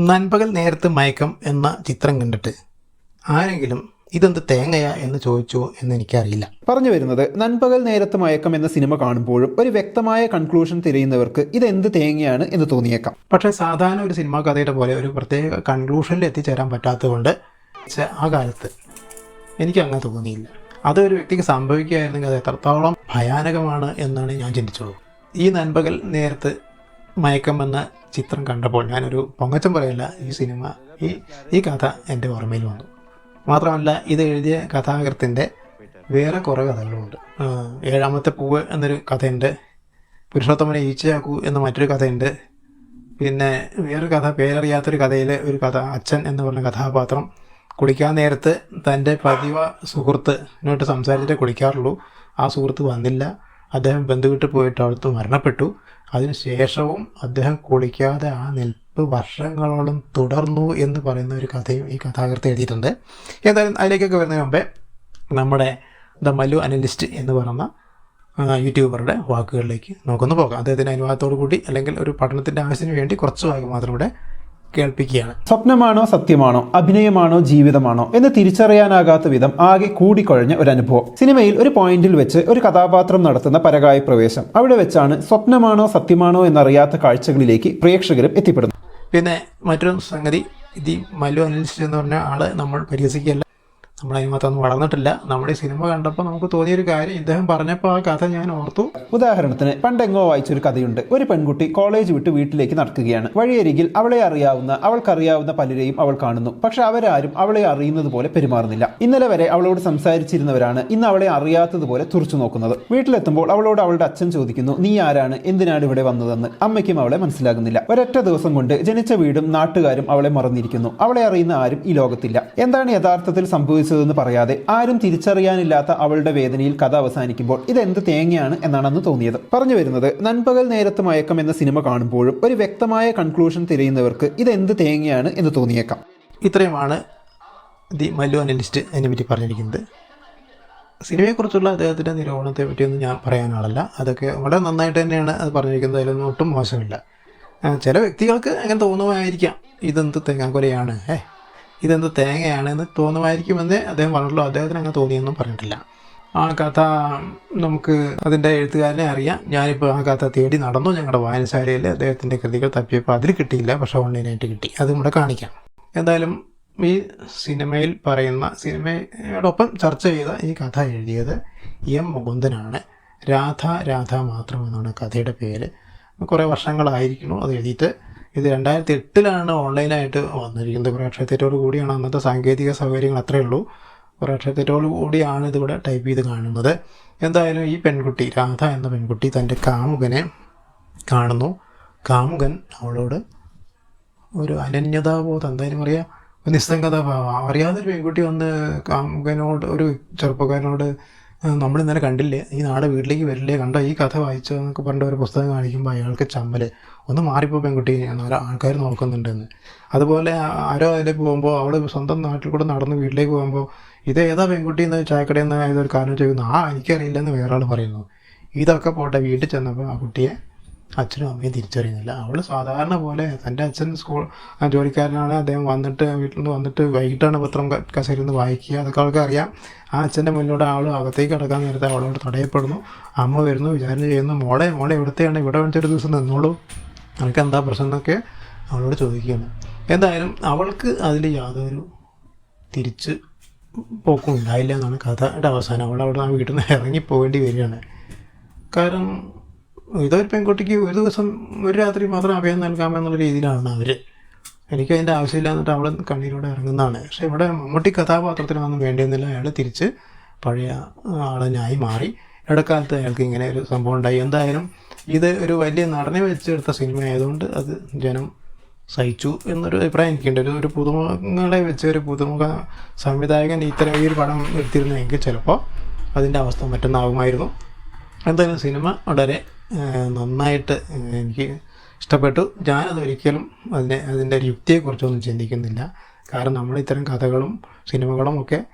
നൻപകൽ നേരത്ത് മയക്കം എന്ന ചിത്രം കണ്ടിട്ട് ആരെങ്കിലും ഇതെന്ത് തേങ്ങയാ എന്ന് ചോദിച്ചോ എന്ന് എനിക്കറിയില്ല. പറഞ്ഞു വരുന്നത് നൻപകൽ നേരത്ത് മയക്കം എന്ന സിനിമ കാണുമ്പോഴും ഒരു വ്യക്തമായ കൺക്ലൂഷൻ തിരയുന്നവർക്ക് ഇത് എന്ത് തേങ്ങയാണ് എന്ന് തോന്നിയേക്കാം. പക്ഷേ സാധാരണ ഒരു സിനിമാ കഥയുടെ പോലെ ഒരു പ്രത്യേക കൺക്ലൂഷനിൽ എത്തിച്ചേരാൻ പറ്റാത്തതുകൊണ്ട് ആ കാലത്ത് എനിക്ക് അങ്ങനെ തോന്നിയില്ല. അത് ഒരു വ്യക്തിക്ക് സംഭവിക്കുകയായിരുന്നെങ്കിൽ അത് എത്രത്തോളം ഭയാനകമാണ് എന്നാണ് ഞാൻ ചിന്തിച്ചുള്ളൂ ഈ നൻപകൽ നേരത്ത് മയക്കം എന്ന ചിത്രം കണ്ടപ്പോൾ ഞാനൊരു പൊങ്ങച്ചം പറയല്ല ഈ സിനിമ ഈ ഈ കഥ എന്റെ ഓർമ്മയിൽ വന്നു. മാത്രമല്ല ഇത് എഴുതിയ കഥാകൃത്തിന്റെ വേറെ കുറേ കഥകളുമുണ്ട് ഏഴാമത്തെ പൂവ് എന്നൊരു കഥയുണ്ട് പുരുഷോത്തമനെ ഈച്ചയാക്കൂ എന്ന മറ്റൊരു കഥയുണ്ട് പിന്നെ വേറൊരു കഥ പേരറിയാത്തൊരു കഥയിൽ ഒരു കഥ അച്ഛൻ എന്ന് പറഞ്ഞ കഥാപാത്രം കുളിക്കാൻ നേരത്ത് തന്റെ പതിവ സുഹൃത്തിനോട്ട് സംസാരിച്ചിട്ടേ കുളിക്കാറുള്ളൂ ആ സുഹൃത്ത് വന്നില്ല. അദ്ദേഹം ബന്ധുവിട്ട് പോയിട്ട് അവിടുത്തെ മരണപ്പെട്ടു. അതിനുശേഷവും അദ്ദേഹം കുളിക്കാതെ ആ നിൽപ്പ് വർഷങ്ങളോളം തുടർന്നു എന്ന് പറയുന്ന ഒരു കഥയും ഈ കഥാകൃത്ത് എഴുതിയിട്ടുണ്ട്. എന്തായാലും അതിലേക്കൊക്കെ വരുന്നതിന് മുമ്പേ നമ്മുടെ ദ മല്ലു അനലിസ്റ്റ് എന്ന് പറയുന്ന യൂട്യൂബറുടെ വാക്കുകളിലേക്ക് നമുക്കൊന്ന് പോകാം. അദ്ദേഹത്തിന്റെ അനുവാദത്തോടു കൂടി അല്ലെങ്കിൽ ഒരു പഠനത്തിന്റെ ആവശ്യത്തിന് വേണ്ടി കുറച്ച് വാക്ക് മാത്രം ഇവിടെ കേൾപ്പിക്കുകയാണ്. സ്വപ്നമാണോ സത്യമാണോ? അഭിനയമാണോ? ജീവിതമാണോ? എന്ന് തിരിച്ചറിയാനാകാത്ത വിധം ആകെ കൂടിക്കൊഴഞ്ഞ ഒരു അനുഭവം. സിനിമയിൽ ഒരു പോയിന്റിൽ വെച്ച് ഒരു കഥാപാത്രം നടത്തുന്ന പരകായ പ്രവേശം. അവിടെ വെച്ചാണ് സ്വപ്നമാണോ സത്യമാണോ എന്നറിയാത്ത കാഴ്ചകളിലേക്ക് പ്രേക്ഷകരും എത്തിപ്പെടുന്നു പിന്നെ മറ്റൊരു സംഗതി ഇത് മലു അനലിസ്റ്റ് എന്ന് പറഞ്ഞ ആൾ നമ്മൾ പരിഹസിക്കുകയല്ല. നമ്മൾ അതിനകത്തൊന്നും വളർന്നിട്ടില്ല. നമ്മുടെ സിനിമ കണ്ടപ്പോൾ നമുക്ക് തോന്നിയൊരു കാര്യം ഇദ്ദേഹം പറഞ്ഞപ്പോൾ ആ കഥ ഞാൻ ഓർത്തു. ഉദാഹരണത്തിന് പണ്ടെങ്ങോ വായിച്ചൊരു കഥയുണ്ട്. ഒരു പെൺകുട്ടി കോളേജ് വിട്ട് വീട്ടിലേക്ക് നടക്കുകയാണ്. വഴിയരികിൽ അവളെ അറിയാവുന്ന അവൾക്കറിയാവുന്ന പലരെയും അവൾ കാണുന്നു. പക്ഷെ അവരാരും അവളെ അറിയുന്നത് പോലെ പെരുമാറുന്നില്ല. ഇന്നലെ വരെ അവളോട് സംസാരിച്ചിരുന്നവരാണ് ഇന്ന് അവളെ അറിയാത്തതുപോലെ തുറച്ചു നോക്കുന്നത്. വീട്ടിലെത്തുമ്പോൾ അവളോട് അവളുടെ അച്ഛൻ ചോദിക്കുന്നു നീ ആരാണ്? എന്തിനാണ് ഇവിടെ വന്നതെന്ന്? അമ്മയ്ക്കും അവളെ മനസ്സിലാകുന്നില്ല. ഒരൊറ്റ ദിവസം കൊണ്ട് ജനിച്ച വീടും നാട്ടുകാരും അവളെ മറന്നിരിക്കുന്നു. അവളെ അറിയുന്ന ആരും ഈ ലോകത്തില്ല. എന്താണ് യഥാർത്ഥത്തിൽ സംഭവിച്ചതെന്ന് പറയാതെ ആരും തിരിച്ചറിയാനില്ലാത്ത അവളുടെ വേദനയിൽ കഥ അവസാനിക്കുമ്പോൾ ഇതെന്ത് തേങ്ങയാണ് എന്നാണെന്ന് തോന്നിയത്. പറഞ്ഞു വരുന്നത് നൻപകൽ നേരത്ത് മയക്കം എന്ന സിനിമ കാണുമ്പോഴും ഒരു വ്യക്തമായ കൺക്ലൂഷൻ തിരയുന്നവർക്ക് ഇതെന്ത് തേങ്ങയാണ് എന്ന് തോന്നിയേക്കാം. ഇത്രയുമാണ് ദി മല്ലു അനലിസ്റ്റ് അതിനെപ്പറ്റി പറഞ്ഞിരിക്കുന്നത്. സിനിമയെക്കുറിച്ചുള്ള അദ്ദേഹത്തിന്റെ നിരൂപണത്തെ പറ്റിയൊന്നും ഞാൻ പറയാനാളല്ല അതൊക്കെ വളരെ നന്നായിട്ട് തന്നെയാണ് അത് പറഞ്ഞിരിക്കുന്നത്. അതിലൊന്നും ഒട്ടും മോശമില്ല. ചില വ്യക്തികൾക്ക് അങ്ങനെ തോന്നുമായിരിക്കാം. ഇതെന്ത് തേങ്ങാക്കൊലയാണ്? ഏ ഇതെന്ത് തേങ്ങയാണ് എന്ന് തോന്നുമായിരിക്കുമെന്ന് അദ്ദേഹം പറഞ്ഞുള്ളൂ അദ്ദേഹത്തിന് അങ്ങനെ തോന്നിയെന്നും പറഞ്ഞിട്ടില്ല. ആ കഥ നമുക്ക് അതിന്റെ എഴുത്തുകാരനെ അറിയാം. ഞാനിപ്പോൾ ആ കഥ തേടി നടന്നു. ഞങ്ങളുടെ വായനശാലയിൽ അദ്ദേഹത്തിന്റെ കൃതികൾ തപ്പിയപ്പോൾ അതിൽ കിട്ടിയില്ല. പക്ഷേ ഓൺലൈനായിട്ട് കിട്ടി. അതും കൂടെ കാണിക്കാം. എന്തായാലും ഈ സിനിമയിൽ പറയുന്ന സിനിമയോടൊപ്പം ചർച്ച ചെയ്ത ഈ കഥ എഴുതിയത് എം മുകുന്ദനാണ്. രാധ രാധ മാത്രം എന്നാണ് കഥയുടെ പേര്. കുറേ വർഷങ്ങളായിരിക്കുന്നു അത് എഴുതിയിട്ട്. ഇത് രണ്ടായിരത്തി എട്ടിലാണ് ഓൺലൈനായിട്ട് വന്നിരിക്കുന്നത്. അക്ഷരത്തെറ്റോട് കൂടിയാണ് അന്നത്തെ സാങ്കേതിക സൗകര്യങ്ങൾ അത്രയേ ഉള്ളൂ. അക്ഷരത്തെറ്റോട് കൂടിയാണ് ഇതിവിടെ ടൈപ്പ് ചെയ്ത് കാണുന്നത്. എന്തായാലും ഈ പെൺകുട്ടി രാധ എന്ന പെൺകുട്ടി തന്റെ കാമുകനെ കാണുന്നു. കാമുകൻ അവളോട് ഒരു അനന്യതാബോധം എന്തായാലും പറയുക ഒരു നിസ്സംഗത അറിയാതൊരു പെൺകുട്ടി വന്ന് കാമുകനോട് ഒരു ചെറുപ്പക്കാരനോട് "ആ, നമ്മൾ ഇന്നലെ കണ്ടില്ലേ? ഈ നാട് വീട്ടിലേക്ക് വരില്ലേ? കണ്ടോ? ഈ കഥ വായിച്ചോ എന്നൊക്കെ പറഞ്ഞ ഒരു പുസ്തകം കാണിക്കുമ്പോൾ അയാൾക്ക് ചമ്മൽ ഒന്ന് മാറിപ്പോ പെൺകുട്ടി നാല് ആൾക്കാർ നോക്കുന്നുണ്ടെന്ന്. അതുപോലെ ആരോ അതിലേക്ക് പോകുമ്പോൾ അവൾ സ്വന്തം നാട്ടിൽ കൂടെ നടന്ന് വീട്ടിലേക്ക് പോകുമ്പോൾ ഇത് ഏതാ പെൺകുട്ടി എന്ന് ചായക്കടയിൽ നിന്ന് ഏതൊരു കാരണം ചോദിക്കുന്നു. ആ എനിക്കറിയില്ലെന്ന് വേറെ ആൾ പറയുന്നു. ഇതൊക്കെ പോട്ടെ വീട്ടിൽ ചെന്നപ്പോൾ ആ കുട്ടിയെ അച്ഛനും അമ്മയും തിരിച്ചറിയുന്നില്ല. അവൾ സാധാരണ പോലെ തന്റെ അച്ഛൻ സ്കൂൾ ജോലിക്കാരനാണ്. അദ്ദേഹം വന്നിട്ട് വീട്ടിൽ നിന്ന് വന്നിട്ട് വൈകിട്ടാണ് പത്രം കസേരയിൽ നിന്ന് വായിക്കുക. അതൊക്കെ അവൾക്ക് അറിയാം. ആ അച്ഛന്റെ മുന്നിലൂടെ അവൾ അകത്തേക്ക് കിടക്കാൻ നേരത്തെ അവളോട് തടയപ്പെടുന്നു. അമ്മ വരുന്നു വിചാരണ ചെയ്യുന്നു മോളെ മോളെ എവിടത്തെയാണ്? ഇവിടെ വെച്ചൊരു ദിവസം നിന്നോളൂ. നിനക്ക് എന്താ പ്രശ്നം? എന്നൊക്കെ അവളോട് ചോദിക്കുകയാണ്. എന്തായാലും അവൾക്ക് അതിൽ യാതൊരു തിരിച്ച് പോക്കും ഉണ്ടായില്ല എന്നാണ് കഥയുടെ അവസാനം. അവൾ അവിടെ ആ വീട്ടിൽ നിന്ന് ഇറങ്ങി പോകേണ്ടി വരികയാണ്. കാരണം ഇതൊരു പെൺകുട്ടിക്ക് ഒരു ദിവസം ഒരു രാത്രി മാത്രം അഭയം നൽകാമെന്നുള്ള രീതിയിലാണ് അവർ എനിക്ക് അതിന്റെ ആവശ്യമില്ല എന്നിട്ട് അവൾ കണ്ണീരോടെ ഇറങ്ങുന്നതാണ്. പക്ഷേ ഇവിടെ മമ്മൂട്ടി കഥാപാത്രത്തിനൊന്നും വേണ്ടിയെന്നില്ല അയാൾ തിരിച്ച് പഴയ ആളനായി മാറി. ഇടക്കാലത്ത് അയാൾക്ക് ഇങ്ങനെ ഒരു സംഭവം ഉണ്ടായി. എന്തായാലും ഇത് ഒരു വലിയ നടനെ വെച്ചെടുത്ത സിനിമ ആയതുകൊണ്ട് അത് ജനം സഹിച്ചു എന്നൊരു അഭിപ്രായം എനിക്കുണ്ട്. ഒരു ഒരു പുതുമുഖങ്ങളെ വെച്ച് ഒരു പുതുമുഖ സംവിധായകൻ ഇത്തരം ഈ ഒരു പടം എടുത്തിരുന്നെങ്കിൽ ചിലപ്പോൾ അതിന്റെ അവസ്ഥ മറ്റൊന്നാകുമായിരുന്നു എന്തായാലും സിനിമ വളരെ നന്നായിട്ട് എനിക്ക് ഇഷ്ടപ്പെട്ടു. ഞാനത് ഒരിക്കലും അതിനെ അതിന്റെ ഒരു യുക്തിയെക്കുറിച്ചൊന്നും ചിന്തിക്കുന്നില്ല. കാരണം നമ്മൾ ഇത്തരം കഥകളും സിനിമകളും ഒക്കെ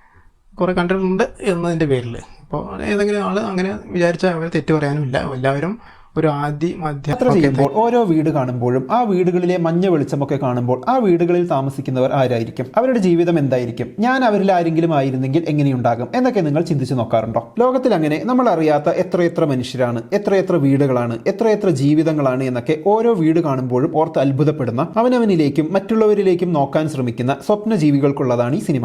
കുറേ കണ്ടിട്ടുണ്ട് എന്നതിന്റെ പേരിൽ. അപ്പോൾ ഏതെങ്കിലും ആൾ അങ്ങനെ വിചാരിച്ചാൽ അവർ തെറ്റ് പറയാനുമില്ല എല്ലാവരും ഒരു ആദ്യ മധ്യ യാത്ര ചെയ്യുമ്പോൾ ഓരോ വീട് കാണുമ്പോഴും ആ വീടുകളിലെ മഞ്ഞ വെളിച്ചമൊക്കെ കാണുമ്പോൾ ആ വീടുകളിൽ താമസിക്കുന്നവർ ആരായിരിക്കും? അവരുടെ ജീവിതം എന്തായിരിക്കും? ഞാൻ അവരിൽ ആരെങ്കിലും ആയിരുന്നെങ്കിൽ എങ്ങനെയുണ്ടാകും? എന്നൊക്കെ നിങ്ങൾ ചിന്തിച്ചു നോക്കാറുണ്ടോ? ലോകത്തിൽ അങ്ങനെ നമ്മൾ അറിയാത്ത എത്രയെത്ര മനുഷ്യരാണ് എത്രയെത്ര വീടുകളാണ് എത്രയെത്ര ജീവിതങ്ങളാണ് എന്നൊക്കെ ഓരോ വീട് കാണുമ്പോഴും ഓർത്ത് അത്ഭുതപ്പെടുന്ന അവനവനിലേക്കും മറ്റുള്ളവരിലേക്കും നോക്കാൻ ശ്രമിക്കുന്ന സ്വപ്ന ജീവികൾക്കുള്ളതാണ് ഈ സിനിമ.